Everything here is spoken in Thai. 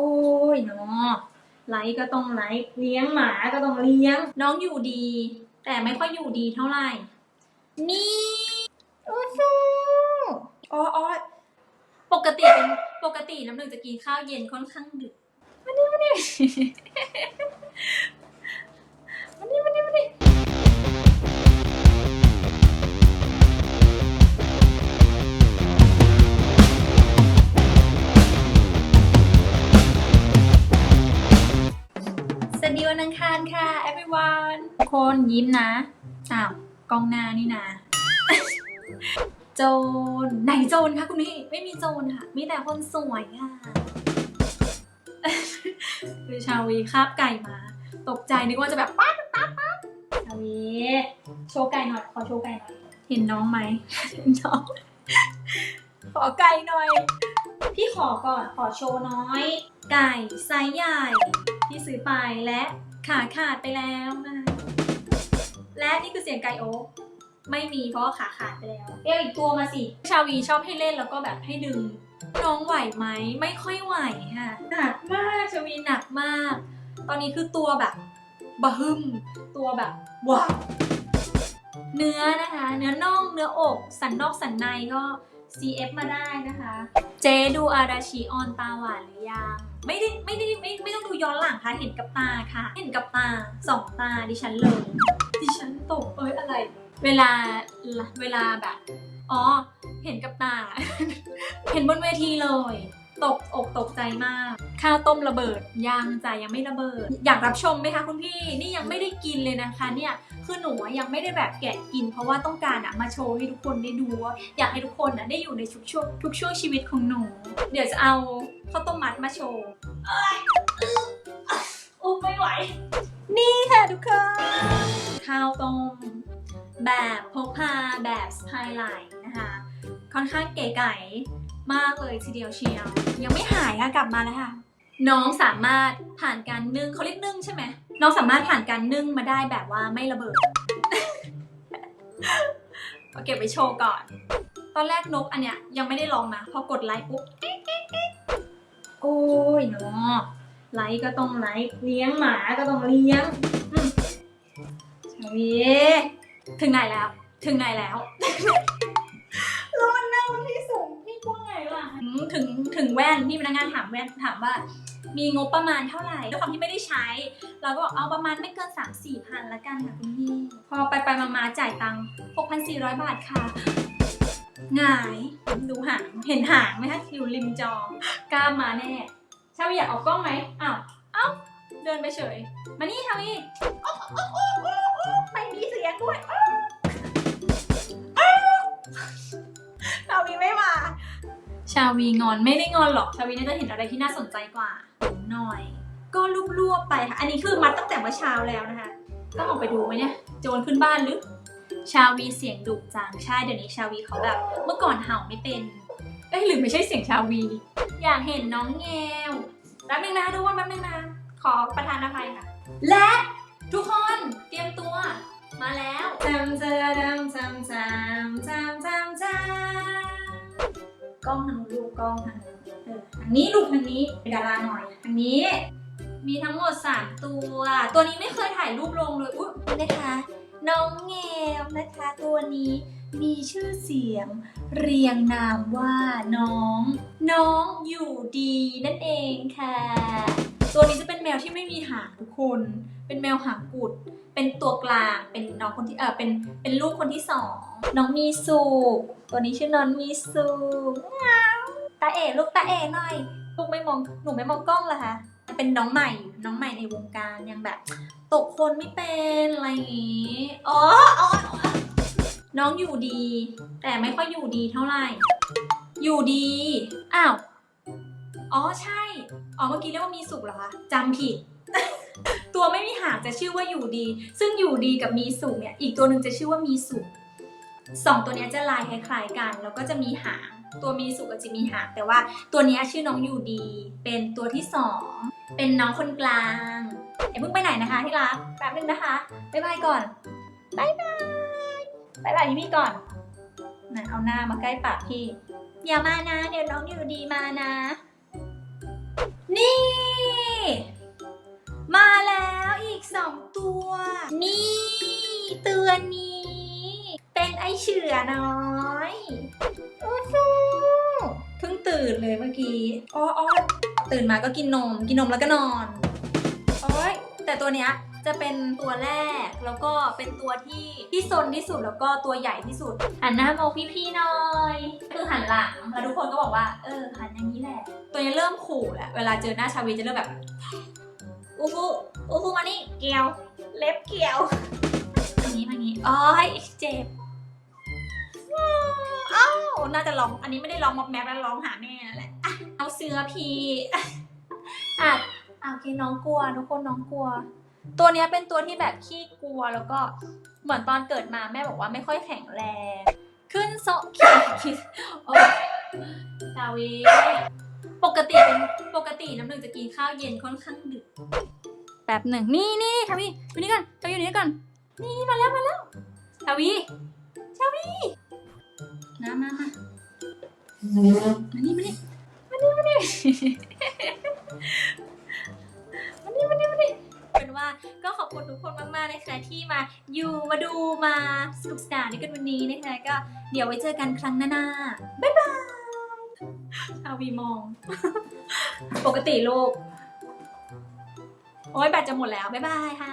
โอ้ยเนาะไลฟ์ก็ต้องไลฟ์เลี้ยงหมาก็ต้องเลี้ยง น้องอยู่ดี แต่ไม่ค่อยอยู่ดีเท่าไหร่ นี่อู้ฟูอ๋ออ๋อปกติเป็นปกติน้ำหนึ่งจะกินข้าวเย็นค่อนข้างดึกมานี่มานี่มานี่มานี่มานี่ อังคารค่ะ everyone คนยิ้มนะ อ้าว กล้องหน้านี่นะโจรไหนโจรคะคุณพี่ ไม่มีโจรค่ะ มีแต่คนสวยค่ะคือชาวีคาบไก่มา ตกใจนึกว่าจะแบบปั๊บปั๊บปั๊บชาวีโชว์ไก่หน่อย ขอโชว์ไก่หน่อย เห็นน้องไหมเห็นน้อง ขอไก่หน่อย พี่ขอก่อน ขอโชว์น้อย ไก่ไซส์ใหญ่ ที่ซื้อไปและขาขาดไปแล้วนะคะและนี่คือเสียงไก่โอ๊กไม่มีเพราะว่าขาขาดไปแล้วเรียกอีกตัวมาสิ ชาวีชอบให้เล่นแล้วก็แบบให้ดึง น้องไหวไหมไม่ค่อยไหวค่ะหนักมากชาวีหนักมาก ตอนนี้คือตัวแบบบะฮึมตัวแบบว้าวเนื้อนะคะ เนื้อน่องเนื้ออก สันนอกสันในก็ CF มาได้นะคะ เจดูอาราชิออนตาหวานหรือยัง ไม่ได้ไม่ได้ไม่ไม่ต้องดูย้อนหลังค่ะ เห็นกับตาค่ะ เห็นกับตาสองตาดิฉันเลย ดิฉันตกเอ้ยอะไร เวลาเวลาแบบ อ๋อ เห็นกับตา เห็นบนเวทีเลย ตกอกตกใจมาก ข้าวต้มระเบิดยังจ่ายังไม่ระเบิด อยากรับชมไหมคะคุณพี่ นี่ยังไม่ได้กินเลยนะคะเนี่ย คือหนูยังไม่ได้แบบแกะกิน เพราะว่าต้องการอะมาโชว์ให้ทุกคนได้ดูว่าอยากให้ทุกคนอะได้อยู่ในทุกช่วงทุกช่วงชีวิตของหนู เดี๋ยวจะเอาข้าวต้มมัดมาโชว์เอ้ยโอ้ไม่ไหว นี่ค่ะทุกคนข้าวต้มแบบพกพาแบบสไตล์ไลน์นะคะ ค่อนข้างเก๋ไก๋มากเลยทีเดียวเชียว ยังไม่หายค่ะกลับมาแล้วค่ะ น้องสามารถผ่านการนึ่งเขาเรียกนึ่งใช่ไหม น้องสามารถผ่านการนึ่งมาได้แบบว่าไม่ระเบิด เอาเก็บไปโชว์ก่อน ตอนแรกนกอันเนี้ยยังไม่ได้ลองนะ พอกดไลค์ปุ๊บ โอ้ยเนาะไลค์ก็ต้องไลค์เลี้ยงหมาก็ต้องเลี้ยงชวีถึงไหนแล้ว ถึงไหนแล้ว ถึงถึงแว่นพี่พนักงานถามแว่นถามว่า มีงบประมาณเท่าไหร่ด้วยความที่ไม่ได้ใช้ เราก็บอกเอาประมาณไม่เกิน 3 4พันละกันค่ะคุณพี่ พอไปไปมามาจ่ายตังค์6,400 บาทค่ะหงายดูหางเห็นหางไหมคะอยู่ริมจอกล้ามมาแน่ชาวีอยากออกกล้องไหมอ้าวเอ้าเดินไปเฉย มานี่ชาวีอ๊อกอ๊อกอ๊อกอ๊อกอ๊อกไม่มีเสียงด้วย ชาวีงอนไม่ได้งอนหรอก ชาวีน่าจะเห็นอะไรที่น่าสนใจกว่าหน่อย ก็รวบๆไปค่ะ อันนี้คือมัดตั้งแต่เมื่อเช้าแล้วนะคะ ต้องออกไปดูไหมเนี่ย โจรขึ้นบ้านหรือ ชาวีเสียงดุจัง ใช่เดี๋ยวนี้ชาวีเขาแบบ เมื่อก่อนเห่าไม่เป็น เอ้ยหรือไม่ใช่เสียงชาวี อยากเห็นน้องแงวแป๊บนึงนะทุกคนแป๊บนึงนะ ขอประทานอภัยค่ะ และทุกคนเตรียมตัว มาแล้วจำจำจำจำจำจำจำ ล้องทางนู้นลูกกล้องทางนู้นเออทางนี้ลูกทางนี้เป็นดาราหน่อยทางนี้ มีทั้งหมด 3 ตัว ตัวนี้ไม่เคยถ่ายรูปลงเลยอุ๊ยนะคะ น้องแงมนะคะ ตัวนี้มีชื่อเสียง เรียงนามว่าน้อง น้องอยู่ดีนั่นเองค่ะ ตัวนี้จะเป็น ที่ไม่มีหางทุกคน เป็นแมวหางกุด เป็นตัวกลาง เป็นน้องคนที่เออเป็นเป็นลูกคนที่สองน้องมีสุตัวนี้ชื่อน้องมีสุง้าวตาเอ๋ลูกตาเอ๋หน่อยลูกไม่มองหนูไม่มองกล้องเหรอคะเป็นน้องใหม่น้องใหม่ในวงการยังแบบ ตกคนไม่เป็นอะไรอย่างงี้อ๋ออ๋ออ๋อน้องอยู่ดี แต่ไม่ค่อยอยู่ดีเท่าไหร่ อยู่ดี อ้าว อ๋อใช่ อ๋อเมื่อกี้เรียกว่ามีสุขเหรอคะจำผิด ตัวไม่มีหางจะชื่อว่าอยู่ดี ซึ่งอยู่ดีกับมีสุขเนี่ย อีกตัวหนึ่งจะชื่อว่ามีสุขสองตัวเนี้ยจะลายคล้ายๆกัน แล้วก็จะมีหาง ตัวมีสุขกับจะมีหาง แต่ว่าตัวเนี้ยชื่อน้องอยู่ดี เป็นตัวที่สอง เป็นน้องคนกลางอย่าเพิ่งไปไหนนะคะที่รัก แป๊บนึงนะคะ บ๊ายบายก่อนบ๊ายบายบ๊ายบายพี่พี่ก่อนนะเอาหน้ามาใกล้ปากพี่ อย่ามานะ เดี๋ยวน้องอยู่ดีมานะ นี่ มาแล้วอีกสองตัว นี่ ตัวนี้ เป็นไอเฉือน้อยโอ้ฟูเพิ่งตื่นเลยเมื่อกี้อ้ออ้อตื่นมาก็กินนม กินนมแล้วก็นอน โอ้ยแต่ตัวเนี้ย จะเป็นตัวแรกแล้วก็เป็นตัวที่ที่ซนที่สุดแล้วก็ตัวใหญ่ที่สุดหันหน้ามองพี่ๆหน่อย คือหันหลังแล้วทุกคนก็บอกว่าเออหันอย่างนี้แหละ ตัวนี้เริ่มขู่แหละเวลาเจอหน้าชาวีจะเริ่มแบบอูฟูอูฟูมานี่เกี่ยว เล็บเกี่ยวทางนี้ทางนี้อ้อยเจ็บอ้าวน่าจะร้อง อันนี้ไม่ได้ร้องมอบแมปแล้วร้องหาแม่นั่นแหละเอาเสื้อพีอะอะโอเคน้องกลัวทุกคนน้องกลัว ตัวเนี้ยเป็นตัวที่แบบขี้กลัวแล้วก็เหมือนตอนเกิดมาแม่บอกว่าไม่ค่อยแข็งแรง ขึ้นโซคิดคิดโอ้ดาวีปกติเป็นปกติน้ำหนึ่งจะกินข้าวเย็นค่อนข้างดึกแป๊บหนึ่งนี่นี่ทาวีอยู่นี่กันทาวีอยู่นี่กันนี่นี่มาแล้วมาแล้วทาวีทาวีมามามามานี่มานี่มานี่มานี่ นะคะที่มาอยู่มาดูมาสนุกสนานด้วยกันวันนี้นะคะก็เดี๋ยวไว้เจอกันครั้งหน้าๆบ๊ายบายชาวีมอง ปกติลูก โอ้ยแบตจะหมดแล้ว บ๊ายบายค่ะ